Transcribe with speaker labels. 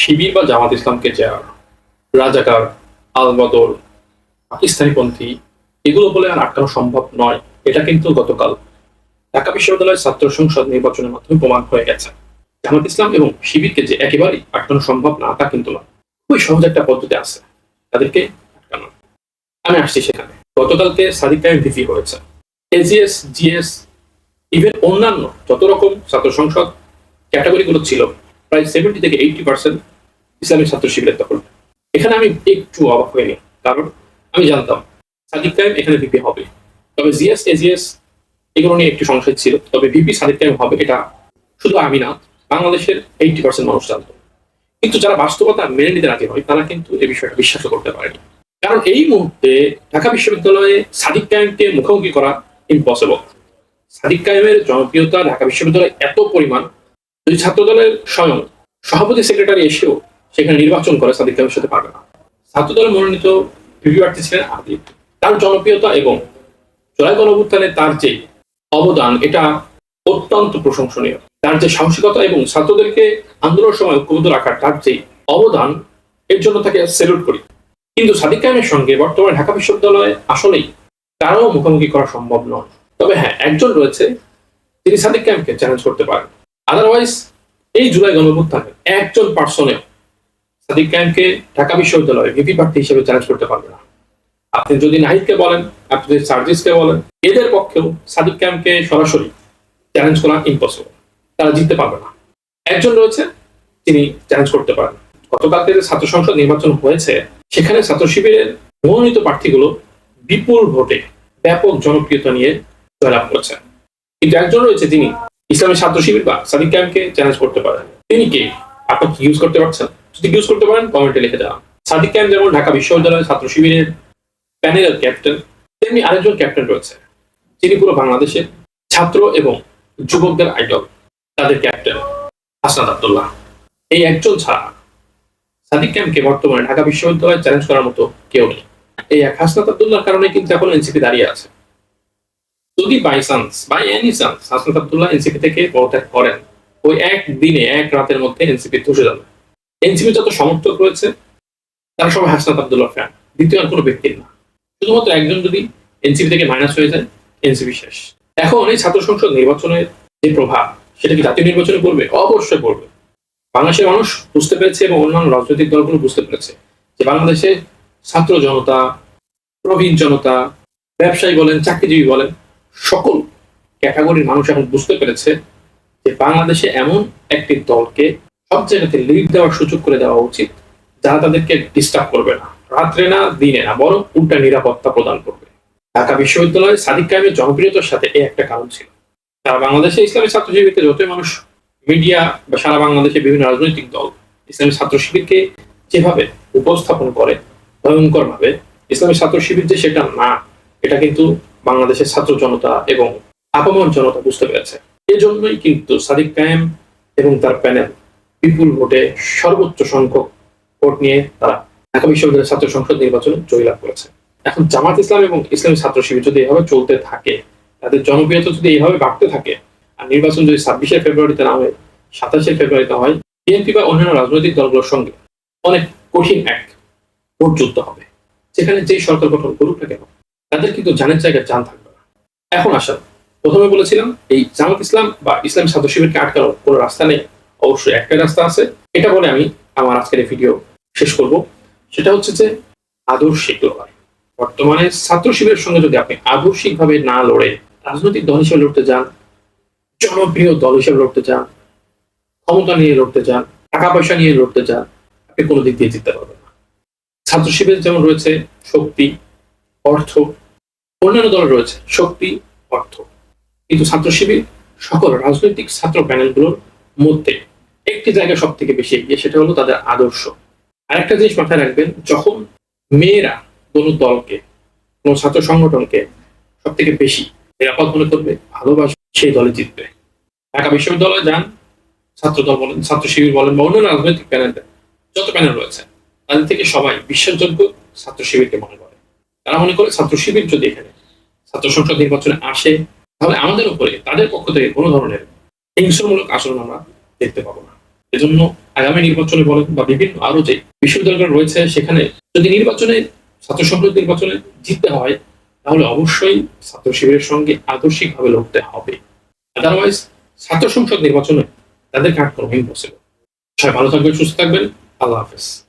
Speaker 1: শিবির বা জামাত ইসলামকে যা রাজাকার আল বদর পাকিস্তানিপন্থী, এগুলো বলে আর আটকানো সম্ভব নয়। এটা কিন্তু গতকাল ঢাকা বিশ্ববিদ্যালয়ের ছাত্র সংসদ নির্বাচনের মাধ্যমে প্রমাণ হয়ে গেছে। জামাত ইসলাম এবং শিবিরকে যে একেবারেই আটকানো সম্ভব না, তা কিন্তু নয়। খুবই সহজ একটা পদ্ধতি আছে। তাদেরকে আটকানো। আমি আসছি সেখানে। গতকালকে সাদিক কায়েম ভিপি হয়েছে। এজিএস জিএস, ইভেন অন্যান্য যত রকম ছাত্র সংসদ ক্যাটাগরিগুলো ছিল প্রায় সেভেন্টি থেকে এইটি পার্সেন্ট ইসলামিক ছাত্র শিবিরের দখল এখানে আমি একটু অবাক হইনি কারণ আমি জানতাম সাদিক কায়েম এখানে ভিপি হবে। তবে জিএস, এজিএস এগুলো নিয়ে একটু সংশয় ছিল। তবে ভিপি সাদিক কায়েম হবে এটা শুধু আমি না, বাংলাদেশের এইটি পার্সেন্ট মানুষ জানতো। কিন্তু যারা বাস্তবতা মেনে নিতে রাজি হয় তারা কিন্তু এই বিষয়টা বিশ্বাস করতে পারেনি কারণ এই মুহূর্তে ঢাকা বিশ্ববিদ্যালয়ে সাদিক কায়েমকে মুখোমুখি করা ইম্পসিবল সাদিক কায়েমের জনপ্রিয়তা ঢাকা বিশ্ববিদ্যালয়ে এত পরিমাণ যদি ছাত্রদলের স্বয়ং সভাপতি সেক্রেটারি এসেও সেখানে নির্বাচন করে সাদিক কায়েমের সাথে পারবে না। ছাত্রদলের মনোনীত প্রার্থী ছিলেন আদিব তার জনপ্রিয়তা এবং জয় গণভুত্থানে তার যে অবদান, এটা অত্যন্ত প্রশংসনীয়। তার যে সাহসিকতা এবং ছাত্রদেরকে আন্দোলনের সময় ঐক্যবদ্ধ রাখার তার যে অবদান, এর জন্য তাকে সেলুট করি। কিন্তু সাদিক কায়েমের সঙ্গে বর্তমানে ঢাকা বিশ্ববিদ্যালয়ে আসলেই তারাও মুখোমুখি করা সম্ভব নয়। তবে হ্যাঁ একজন রয়েছে, তিনি সাদিক কায়েমকে চ্যালেঞ্জ করতে পারেন। আদারওয়াইজ এই জুলাই গণভুত্থানে একজন পার্সনেও সাদিক কায়েমকে ঢাকা বিশ্ববিদ্যালয়ে ভিপি প্রার্থী হিসেবে চ্যালেঞ্জ করতে পারবে না। আপনি যদি নাহিদকে বলেন, আপনি যদি সার্জিসকে বলেন, এদের পক্ষেও সাদিক কায়েমকে সরাসরি চ্যালেঞ্জ করা ইম্পসিবল তারা জিততে পারবে না। একজন রয়েছে, তিনি চ্যালেঞ্জ করতে পারেন গতকালকে যে ছাত্র সংসদ নির্বাচন হয়েছে, সেখানে ছাত্র শিবিরের মনোনীত প্রার্থীগুলো বিপুল ভোটে ব্যাপক জনপ্রিয়তা নিয়ে জয়লাভ করেছেন। কিন্তু একজন রয়েছে যিনি ইসলামী ছাত্র শিবির বা সাদিক ক্যাম্পকে চ্যালেঞ্জ করতে পারেন। তিনি কে? আপনি কি ইউজ করতে পারছেন? যদি ইউজ করতে পারেন কমেন্টে লিখে জানান। সাদিক ক্যাম্প যেমন ঢাকা বিশ্ববিদ্যালয়ের ছাত্র শিবিরের প্যানেলের ক্যাপ্টেন তেমনি আরেকজন ক্যাপ্টেন রয়েছে। যিনি পুরো বাংলাদেশের ছাত্র এবং যুবকদের আইডল তাদের ক্যাপ্টেন হাসনাত আব্দুল্লাহ। এই একজন ছাড়া সাদিক ক্যাম্পকে বর্তমানে ঢাকা বিশ্ববিদ্যালয়ে চ্যালেঞ্জ করার মতো কেউ নেই। এই এক হাসনাত আব্দুল্লাহর কারণে কিন্তু এখন এনসিপি দাঁড়িয়ে আছে। যদি by chance by any chance Hasnat Abdullah NCP থেকে পদত্যাগ করেন, ওই এক দিনে, এক রাতের মধ্যে এনসিপি ধসে যাবে। এনসিপি যত সমর্থক রয়েছে, তারা সবাই হাসনাত আব্দুল্লাহ ফ্যান দ্বিতীয় আর কোনো ব্যক্তির না। শুধুমাত্র একজন যদি এনসিপি থেকে মাইনাস হয়ে যায় এনসিপি শেষ। এখন এই ছাত্র সংসদ নির্বাচনের যে প্রভাব, সেটা কি জাতীয় নির্বাচনে পড়বে? অবশ্যই পড়বে। বাংলাদেশের মানুষ বুঝতে পেরেছে এবং অন্যান্য রাজনৈতিক দলগুলো বুঝতে পেরেছে যে বাংলাদেশে ছাত্র জনতা, প্রবীণ জনতা, ব্যবসায়ী বলেন, চাকরিজীবী বলেন সকল ক্যাটাগরির মানুষ এখন বুঝতে পেরেছে যে বাংলাদেশে এমন একটি দলকে সব জায়গাতে লিড দেওয়ার সুযোগ করে দেওয়া উচিত, যারা তাদেরকে ডিস্টার্ব করবে না। রাত্রে না, দিনে না, বরং উল্টা নিরাপত্তা প্রদান করবে। ঢাকা বিশ্ববিদ্যালয়ে সাদিক কায়েমের জনপ্রিয়তার সাথে এই একটা কারণ ছিল। সারা বাংলাদেশে ইসলামী ছাত্র শিবিরকে যতই মানুষ মিডিয়া বা সারা বাংলাদেশে বিভিন্ন রাজনৈতিক দল ইসলামী ছাত্র শিবিরকে যেভাবে উপস্থাপন করে ভয়ঙ্কর ভাবে ইসলামী ছাত্র শিবির যে সেটা না, এটা কিন্তু বাংলাদেশের ছাত্র জনতা এবং আপামর জনতা বুঝতে পেরেছে। এজন্যই কিন্তু সাদিক কায়েম এবং তার প্যানেল বিপুল ভোটে সর্বোচ্চ সংখ্যক ভোট নিয়ে তারা ঢাকা বিশ্ববিদ্যালয়ের ছাত্র সংসদ নির্বাচনে জয়লাভ করেছে। এখন জামাত ইসলাম এবং ইসলামী ছাত্র শিবির যদি এভাবে চলতে থাকে, তাদের জনপ্রিয়তা যদি এইভাবে বাড়তে থাকে, আর নির্বাচন যদি ছাব্বিশে ফেব্রুয়ারিতে না হয়, সাতাশে ফেব্রুয়ারিতে হয়, বিএনপি বা অন্যান্য রাজনৈতিক দলগুলোর সঙ্গে অনেক কঠিন এক ভোট যুদ্ধ হবে। যেখানে যেই সরকার গঠন করুক না কেন তাদের কিন্তু জানের জায়গায় জান থাকবে না। এখন আসেন, প্রথমে বলেছিলাম এই জামাত ইসলাম বা ইসলাম ছাত্র শিবিরকে আটকানোর কোনো রাস্তা নেই। অবশ্যই একটাই রাস্তা আছে। এটা বলে আমি আমার আজকের এই ভিডিও শেষ করব। সেটা হচ্ছে যে আদর্শিক লড়াই। বর্তমানে ছাত্র শিবিরের সঙ্গে যদি আপনি আদর্শিকভাবে না লড়ে, রাজনৈতিক দল হিসেবে লড়তে যান, জনপ্রিয় দল হিসেবে লড়তে চান ক্ষমতা নিয়ে লড়তে চান টাকা পয়সা নিয়ে লড়তে চান আপনি কোনো দিক দিয়ে জিততে পারবেন না। ছাত্র শিবির যেমন রয়েছে, শক্তি, অর্থ অন্যান্য দল রয়েছে শক্তি, অর্থ। কিন্তু ছাত্র শিবির সকল রাজনৈতিক ছাত্র প্যানেলগুলোর মধ্যে একটি জায়গা সব থেকে বেশি এগিয়ে, সেটা হলো তাদের আদর্শ। আরেকটা জিনিস মাথায় রাখবেন, যখন মেয়েরা কোনো দলকে, কোনো ছাত্র সংগঠনকে সব থেকে বেশি নিরাপদ মনে করবে, ভালোবাসবে, সেই দলে জিতবে। ঢাকা বিশ্ববিদ্যালয়ে যান, ছাত্র দল বলেন, ছাত্র শিবির বলেন বা অন্য রাজনৈতিক প্যানেল, যত প্যানেল রয়েছে, তাদের থেকে সবাই বিশ্বাসযোগ্য ছাত্র শিবিরকে মনে করে। তারা মনে করে ছাত্র শিবির যদি এখানে ছাত্র সংসদ নির্বাচনে আসে, তাহলে আমাদের উপরে, তাদের পক্ষ থেকে কোনো ধরনের হিংসামূলক আচরণ আমরা দেখতে পাবো না। এজন্য আগামী নির্বাচনে বলেন বা বিভিন্ন আরও যে বিশ্ববিদ্যালয়গুলো রয়েছে, সেখানে যদি নির্বাচনে, ছাত্র সংসদ নির্বাচনে জিততে হয়, তাহলে অবশ্যই ছাত্র শিবিরের সঙ্গে আদর্শিকভাবে লড়তে হবে। আদারওয়াইজ ছাত্র সংসদ নির্বাচনে তাদেরকে আটকানো ইম্পসিবল সবাই ভালো থাকবেন, সুস্থ থাকবেন। আল্লাহ হাফেজ।